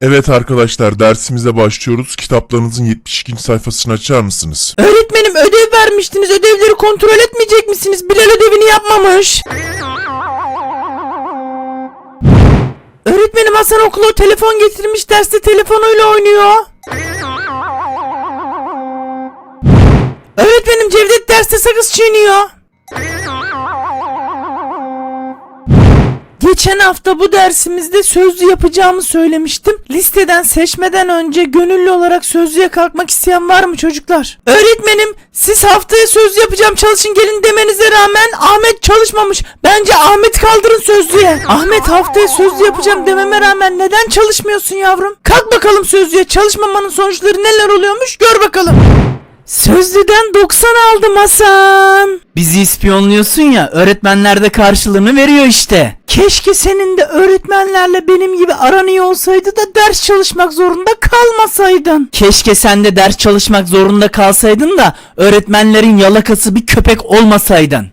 Evet arkadaşlar dersimize başlıyoruz. Kitaplarınızın 72. sayfasını açar mısınız? Öğretmenim ödev vermiştiniz. Ödevleri kontrol etmeyecek misiniz? Bilal ödevini yapmamış. Öğretmenim Hasan okula telefon getirmiş. Derste telefonuyla oynuyor. Öğretmenim Cevdet derste sakız çiğniyor. Geçen hafta bu dersimizde sözlü yapacağımı söylemiştim. Listeden seçmeden önce gönüllü olarak sözlüye kalkmak isteyen var mı çocuklar? Öğretmenim siz haftaya sözlü yapacağım çalışın gelin demenize rağmen Ahmet çalışmamış. Bence Ahmet kaldırın sözlüye. Ahmet haftaya sözlü yapacağım dememe rağmen neden çalışmıyorsun yavrum? Kalk bakalım sözlüye çalışmamanın sonuçları neler oluyormuş gör bakalım. Sözlüden 90 aldım Hasan. Bizi ispiyonluyorsun ya öğretmenler de karşılığını veriyor işte. Keşke senin de öğretmenlerle benim gibi aran iyi olsaydı da ders çalışmak zorunda kalmasaydın. Keşke sen de ders çalışmak zorunda kalsaydın da öğretmenlerin yalakası bir köpek olmasaydın.